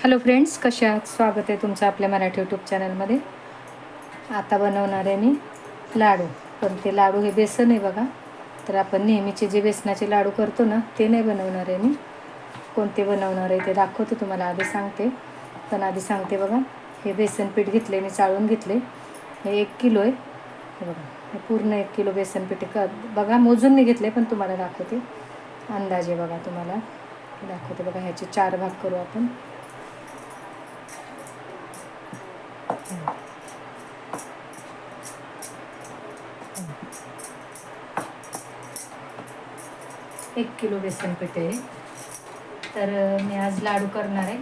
Hello friends कसे आहात? स्वागत आहे तुमचं आपल्या मराठी यूट्यूब चॅनलमध्ये आता बनवणार आहे मी लाडू. पण ते लाडू हे बेसन आहे बघा. तर आपण नेहमीचे जे बेसनाचे लाडू करतो ना ते नाही बनवणार आहे मी. कोणते बनवणार आहे ते दाखवते तुम्हाला आधी सांगते. पण आधी सांगते बघा. हे बेसन पीठ घेतले मी चाळून घेतले. हे एक किलो आहे. हे बघा. हे पूर्ण एक किलो बेसन पीठ क बघा मोजून मी घेतले पण तुम्हाला दाखवते. अंदाजे बघा तुम्हाला. दाखवते बघा ह्याचे चार भाग करू आपण. एक किलो बेसन पीठ. आहे तर मी आज लाडू करणार आहे.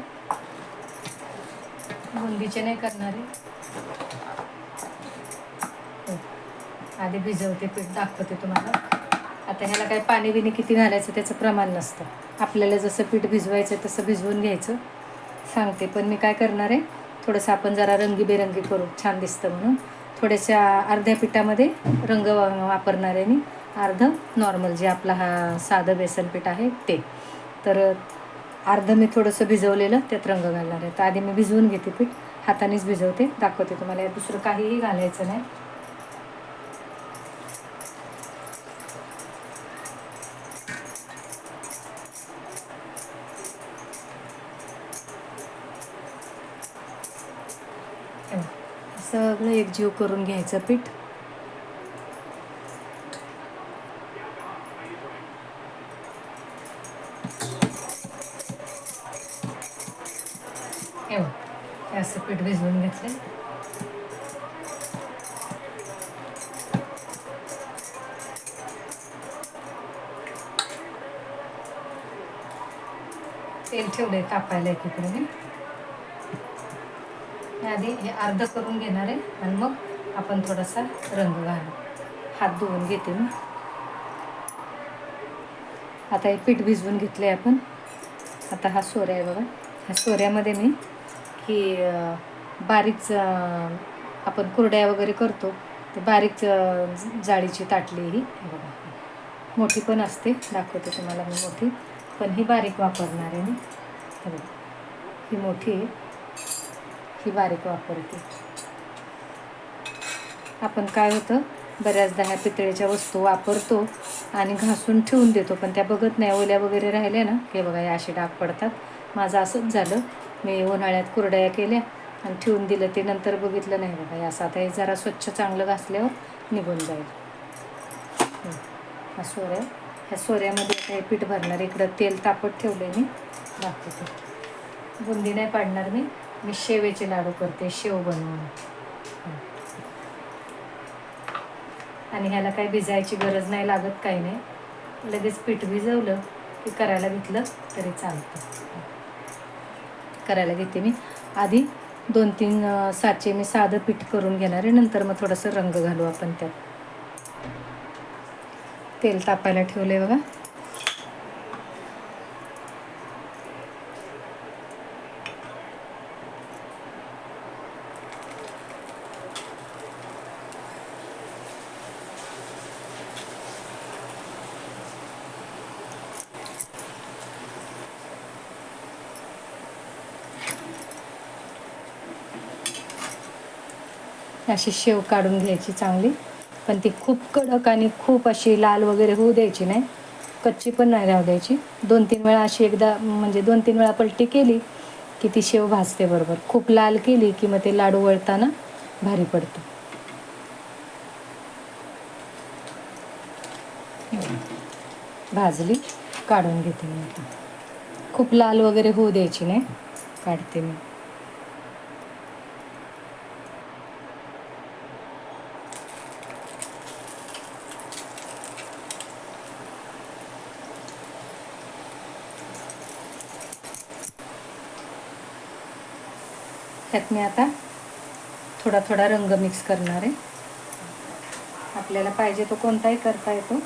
बुंदीचे नाही करणार आहे. हो. आधी भिजवते पीठ दाखवते तुम्हाला. आता ह्याला काय पाणी बिणी किती घालायचं त्याचं प्रमाण नसतं. आपल्याला जसं पीठ भिजवायचं तसं भिजवून घ्यायचं. सांगते पण मी काय करणार आहे? थोडंसं आपण जरा रंगीबेरंगी करू छान दिसतं म्हणून. थोड्याशा अर्ध्या पिठामध्ये रंग वा- वापरणार आहे मी अर्ध नॉर्मल जे आपला हा साधं बेसन पीठ आहे ते. तर अर्ध मी थोडंसं भिजवलेलं त्यात रंग घालणार आहे. तर आधी मी भिजवून घेते पीठ. हातानेच भिजवते. दाखवते तुम्हाला. दुसरं काहीही घालायचं नाही हे बघ. सगळं एकजीव करून घ्यायचं पीठ. असं पीठ भिजवून घेतलं तेल ठेवले तापायला एकीकडे. मी आधी हे अर्ध करून घेणार आहे आणि मग आपण थोडासा रंग घालू. हात धुवून घेते मी. आता हे पीठ भिजवून घेतले आपण. आता हा सोऱ्या आहे बघा. ह्या सोऱ्यामध्ये मी की बारीक आपण कुरड्या वगैरे करतो. ते बारीक जाळीची ताटली ही. बघा. मोठी पण असते. दाखवते तुम्हाला मी मोठी. पण ही बारीक वापरणार आहे मी. बघा. ही मोठी आहे. ही बारीक वापरते. आपण काय होतं बऱ्याचदा ह्या पितळेच्या वस्तू वापरतो आणि घासून ठेवून देतो पण त्या बघत नाही ओल्या वगैरे राहिल्या ना हे बघा हे असे डाग पडतात. माझं असंच झालं. मी उन्हाळ्यात कुरड्या केल्या आणि ठेवून दिलं ते नंतर बघितलं नाही बघा. असं आता हे जरा स्वच्छ चांगलं घासल्यावर निघून जाईल. हा. सोऱ्या. ह्या सोऱ्यामध्ये आता हे पीठ भरणार. इकडं तेल तापत ठेवलं मी. दाखवते बुंदी नाही पाडणार मी. मी शेवेचे लाडू करते शेव बनवून. आणि ह्याला काही भिजायची गरज नाही लागत काही नाही. लगेच पीठ भिजवलं की करायला घेतलं तरी चालतं. करायला घेते मी. आधी दोन तीन साचे मी साधं पीठ करून घेणार आहे. नंतर मग थोडंसं रंग घालू आपण त्यात. तेल तापायला ठेवले बघा. अशी शेव काढून घ्यायची चांगली. पण ती खूप कडक आणि खूप अशी लाल वगैरे होऊ द्यायची नाही. कच्ची पण नाही राहू द्यायची. दोन तीन वेळा अशी एकदा म्हणजे दोन तीन वेळा पलटी केली की ती शेव भाजते बरोबर. खूप लाल केली की मग ते लाडू वळताना भारी पडतो. भाजली काढून घेते मी आता. खूप लाल वगैरे होऊ द्यायची नाही. काढते मी. त्यात मी आता. थोडा थोडा रंग मिक्स करणार आहे. आपल्याला पाहिजे तो कोणताही करता येतो.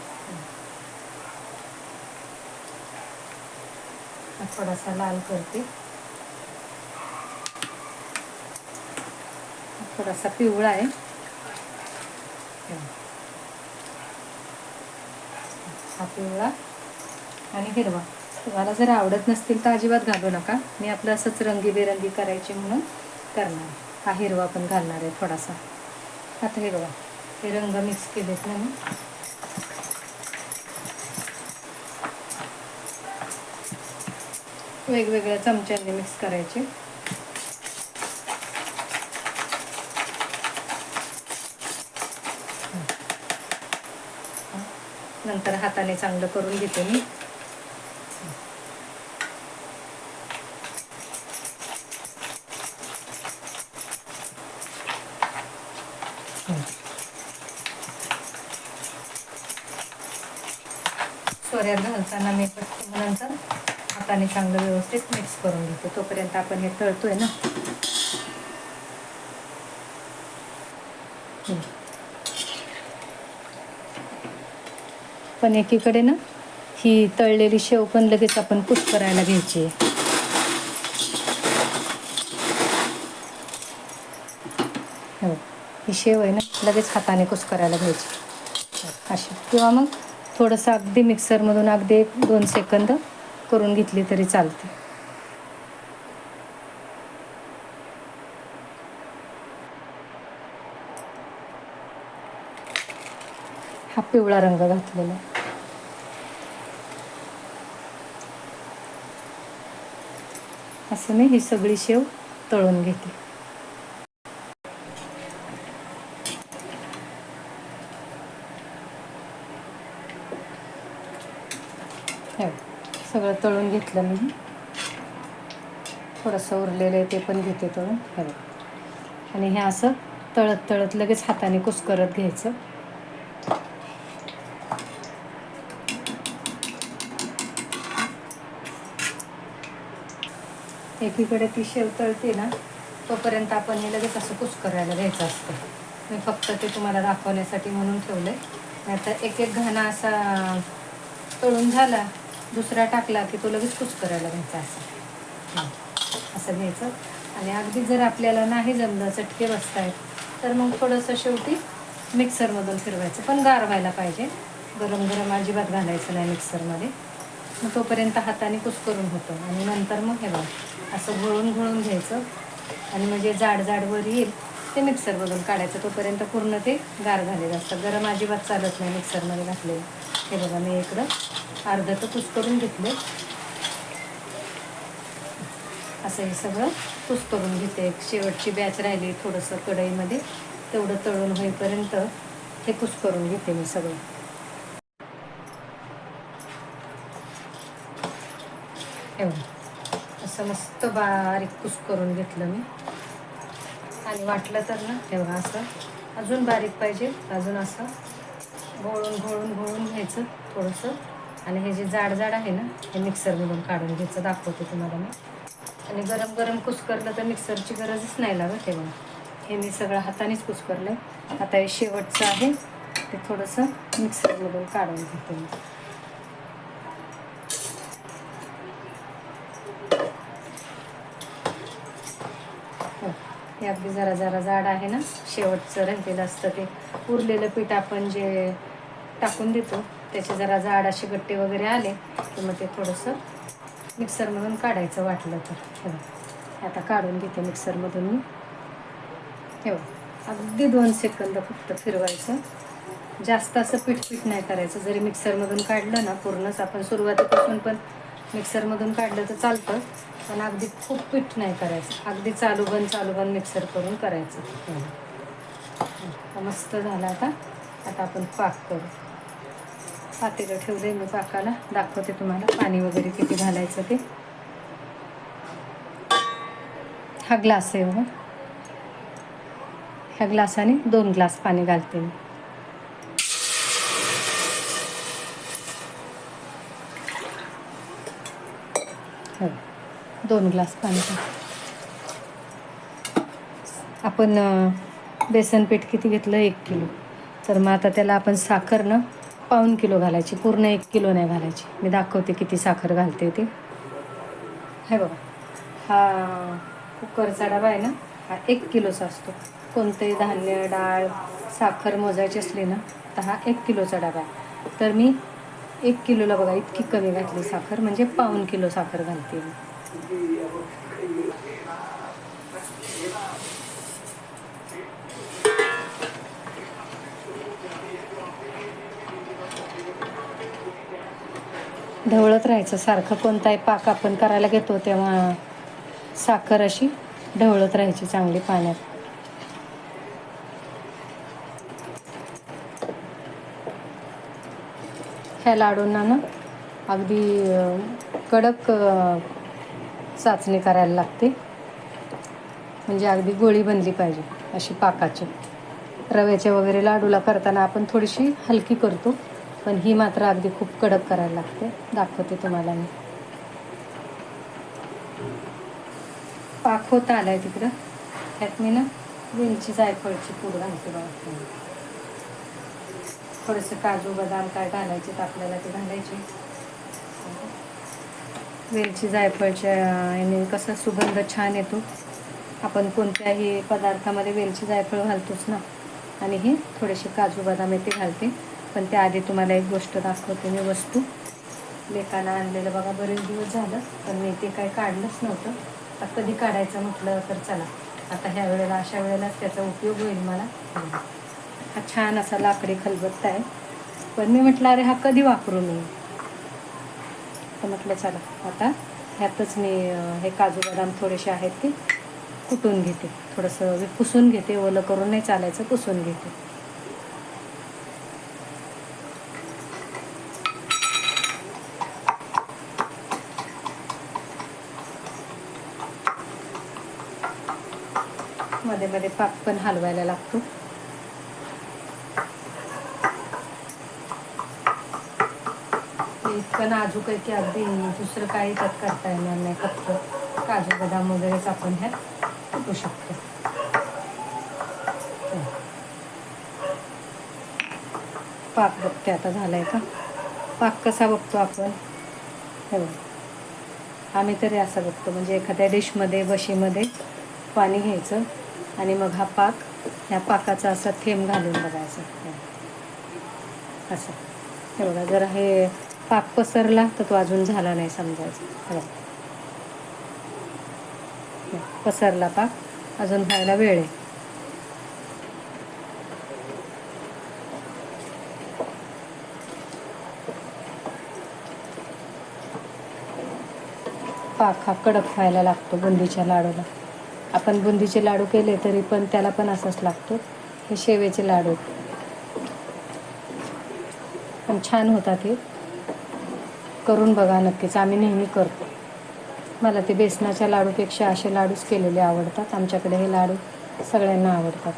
थोडासा लाल करते. थोडासा पिवळा आहे. हा पिवळा आणि हिरवा. तुम्हाला जर आवडत नसतील तर अजिबात घालू नका. मी आपलं असंच रंगीबेरंगी करायची म्हणून. करणार. हा हिरवा पण घालणार आहे थोडासा. आता हे बघा हे रंग मिक्स केलेत ना मी. वेगवेगळ्या चमच्यांनी मिक्स करायचे. नंतर हाताने चांगलं करून घेते मी सोऱ्यात घालताना मी पटकन नंतर हाताने चांगलं व्यवस्थित मिक्स करून घेतो. तोपर्यंत आपण हे तळतोय ना? पण एकीकडे ना ही तळलेली शेव पण लगेच आपण कुट करायला घ्यायची आहे. हो ही शेव आहे ना लगेच हाताने कुस करायला घ्यायची. अशी. किंवा मग थोडंसं अगदी मिक्सरमधून अगदी एक दोन सेकंद करून घेतली तरी चालते. हा पिवळा रंग घातलेला. असं मी ही सगळी शेव तळून घेते हे बघ, सगळं तळून घेतलं मी. थोडंसं उरलेलं आहे ते पण घेते तळून. हे आणि हे असं तळत तळत लगेच हाताने कुस्करत घ्यायचं. एकीकडे ती शेव तळते ना तोपर्यंत आपण हे लगेच असं कुस्करायला घ्यायचं असतं. मी फक्त ते तुम्हाला दाखवण्यासाठी म्हणून ठेवलं आहे नाही तर एक एक घाणा असा तळून झाला दुसरा टाकला की तो लगेच कुस करायला घ्यायचा असं. असं घ्यायचं. आणि अगदी जर आपल्याला नाही जमलं चटके बसतायत तर मग थोडंसं शेवटी मिक्सरमधून फिरवायचं. पण गार व्हायला पाहिजे. गरम गरम अजिबात घालायचं नाही मिक्सरमध्ये. मग तोपर्यंत हाताने कुस्करून होतं. आणि नंतर मग हे बघ असं घोळून घोळून घ्यायचं. आणि म्हणजे जाड जाडवर येईल ते मिक्सरमधून काढायचं. तोपर्यंत पूर्ण ते गार झालेलं असतं. गरम अजिबात चालत नाही मिक्सरमध्ये घातलेलं. हे बघा मी इकडं अर्धा तर कुस्करून घेतले. असं हे सगळं कुस्करून घेते. एक शेवटची बॅच राहिली थोडंसं कढईमध्ये. तेवढं तळून होईपर्यंत हे कुस्करून घेते मी सगळं. हे असं मस्त बारीक कुस करून घेतलं मी. आणि वाटलं तर ना तेव्हा असं अजून बारीक पाहिजे. अजून असं घोळून घोळून घोळून घ्यायचं थोडंसं. आणि हे जे जाड जाड आहे ना हे मिक्सरमधून काढून घ्यायचं दाखवते तुम्हाला मी. आणि गरम गरम कुस्करलं तर मिक्सरची गरजच नाही लागत हे मला हे मी सगळं हातानेच कुस्करलं आहे आता हे शेवटचं आहे. ते थोडंसं मिक्सरमधून काढून घेते मी. हो. हे अगदी जरा जरा जाड आहे ना. शेवटचं राहिलेलं असतं ते. उरलेलं पीठ आपण जे टाकून देतो त्याचे जरा जाड असे गट्टे वगैरे आले की मग ते थोडंसं मिक्सरमधून काढायचं वाटलं तर. हे आता काढून घेते मिक्सरमधून मी. हे अगदी दोन सेकंद फक्त फिरवायचं. जास्त असं पीठ पीठ नाही करायचं. जरी मिक्सरमधून काढलं ना पूर्णच आपण सुरुवातीपासून पण मिक्सरमधून काढलं तर चालतं. पण अगदी खूप पीठ नाही करायचं. अगदी चालू बंद चालू बंद मिक्सर करून करायचं. मस्त झालं आता. आता आपण पाक करू. पातेलं ठेवलंय. मी पाकाला दाखवते तुम्हाला पाणी वगैरे किती घालायचं ते. हा ग्लास आहे बघा. ह्या ग्लासाने दोन ग्लास पाणी घालते मी. हो दोन ग्लास पाणी आपण बेसन पीठ किती घेतलं? एक किलो. तर मग आता त्याला आपण साखर ना पाऊन किलो घालायची पूर्ण एक किलो नाही घालायची. मी दाखवते किती साखर घालते ते. हे बघा हा कुकरचा डबा आहे ना हा एक किलोचा असतो. कोणतंही धान्य डाळ साखर मोजायची असली ना तर हा एक किलोचा डबा आहे तर मी एक किलोला बघा इतकी कमी घातली साखर म्हणजे पाऊन किलो साखर घालते मी. ढवळत राहायचं. सारखं कोणताही पाक आपण करायला घेतो तेव्हा साखर अशी ढवळत राहायची चांगली पाण्यात. ह्या लाडूंना ना अगदी कडक चाचणी करायला लागते. म्हणजे अगदी गोळी बनली पाहिजे अशी पाकाची. रव्याचे वगैरे लाडूला करताना आपण थोडीशी हलकी करतो. पण ही मात्र अगदी खूप कडक करायला लागते. दाखवते तुम्हाला मी. पाक होता आलाय तिकडं. त्यात मी ना वेलची जायफळची पूड घालते बघा. थोडंसं काजू बदाम काय घालायचे तर आपल्याला ते घालायचे. वेलची जायफळच्या याने कसा सुगंध छान येतो. आपण कोणत्याही पदार्थामध्ये वेलची जायफळ घालतोच ना. आणि हे थोडेसे काजू बदाम येते घालते. पण त्याआधी तुम्हाला एक गोष्ट दाखवते मी वस्तू. लेकानं आणलेलं बघा बरेच दिवस झालं पण मी ते काही काढलंच नव्हतं. आता कधी काढायचं म्हटलं तर चला. आता ह्या वेळेला अशा वेळेलाच त्याचा उपयोग होईल मला. हा छान असा लाकडी खलबत्ता आहे. पण मी म्हटलं अरे हा कधी वापरू मी? तर म्हटलं चला आता ह्यातच मी हे काजू बदाम थोडेसे आहेत ते कुटून घेते. थोडंसं पुसून घेते ओलं करून नाही चालायचं पुसून घेते. मध्ये पाक पण हलवायला लागतो. इतकं नाजूक आहे की अगदी दुसरं काही त्यात करता येणार नाही. फक्त काजू बदाम वगैरेच आपण ह्यात कुटू शकतो. पाक बघते आता झालाय का? पाक कसा बघतो आपण? हो आम्ही तरी असं बघतो. म्हणजे एखाद्या डिशमध्ये बशीमध्ये पाणी घ्यायचं. आणि मग हा पाक ह्या पाकाचा असा थेंब घालून बघायचा. असं. हे बघा जर हे पाक पसरला तर तो अजून झाला नाही समजायचा. पसरला पाक अजून व्हायला वेळ आहे. पाक हा कडक व्हायला लागतो बुंदीच्या लाडूला. आपण बुंदीचे लाडू केले तरी पण त्याला पण असंच लागतो. हे शेवेचे लाडू. पण छान होतात हे. करून बघा नक्कीच. आम्ही नेहमी करतो. मला ते बेसनाच्या लाडूपेक्षा असे लाडूच केलेले आवडतात. आमच्याकडे हे लाडू सगळ्यांना आवडतात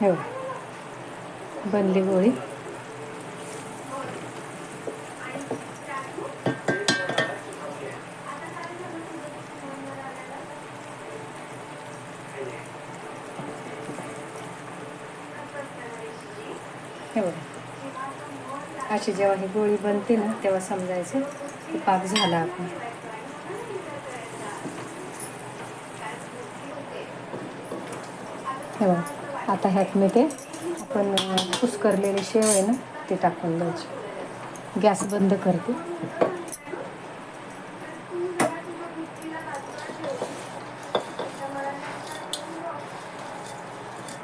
हो बनली गोळी. हे बघा. अशी जेव्हा ही गोळी बनते ना तेव्हा समजायचं की पाक झाला आपण. हे बघा. आता ह्यात मी ते आपण कुस्करलेले कुस्करलेली शेव आहे ना ते टाकून द्यायची. गॅस बंद करते.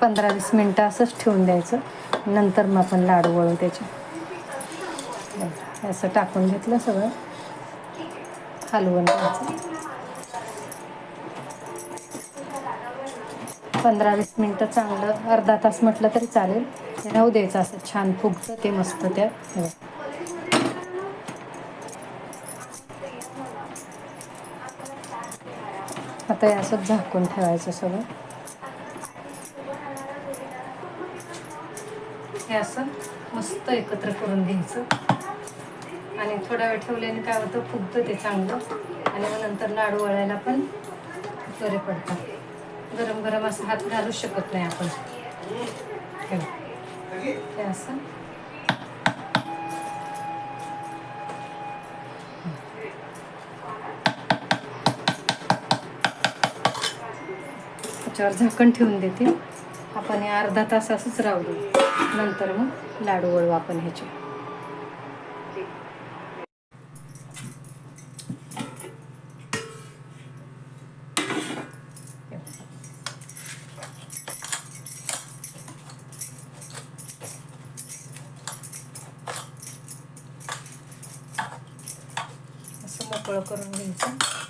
पंधरा वीस मिनटं असंच ठेवून द्यायचं. नंतर मग आपण लाडू वळू त्याचे. असं टाकून घेतलं सगळं. हलवून द्यायचं पंधरा वीस मिनटं चांगलं अर्धा तास म्हटलं तरी चालेल. ते राहू द्यायचं असं छान फुगतं ते मस्त त्या. आता हे असंच झाकून ठेवायचं सगळं. हे असं मस्त एकत्र करून घ्यायचं. आणि थोडा वेळ ठेवल्याने काय होतं फुगतं ते चांगलं. आणि मग नंतर लाडू वळायला पण बरे पडतात. गरम गरम असं हात घालू शकत नाही आपण. असं. त्याच्यावर झाकण ठेवून देते. आपण हे अर्धा तास असंच राहू देऊ. नंतर मग लाडू वळू आपण ह्याचे असं मोकळं करून घ्यायचं.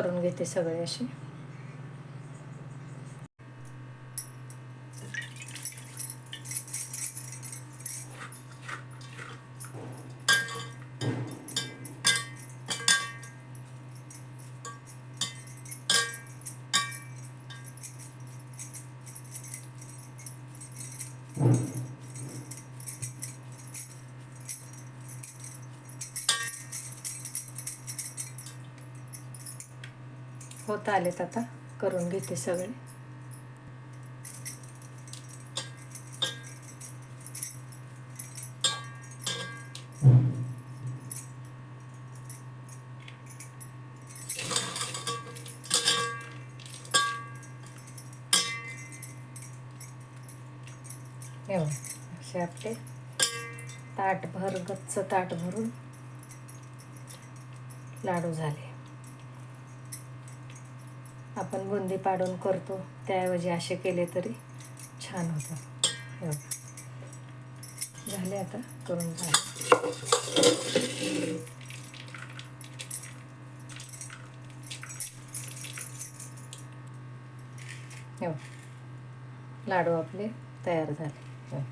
करून घेते सगळे असे होत आलेत आता. करून घेते सगळे. हे असे आपले ताटभर गच्च ताट भरून लाडू झाले. आपण बुंदी पाडून करतो. त्याऐवजी असे केले तरी छान होतं. हे बघा. झाले आता करून झाले. हे लाडू आपले तयार झाले.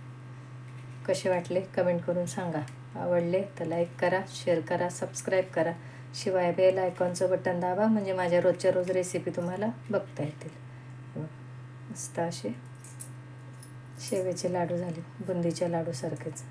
कसे वाटले? कमेंट करून सांगा. आवडले तर लाईक करा शेअर करा सबस्क्राईब करा. शिवाय बेल आयकॉनचं बटन दाबा म्हणजे माझ्या रोजच्या रोज रेसिपी तुम्हाला बघता येतील. मस्त असे शेवेचे लाडू झाले बुंदीच्या लाडूसारखेच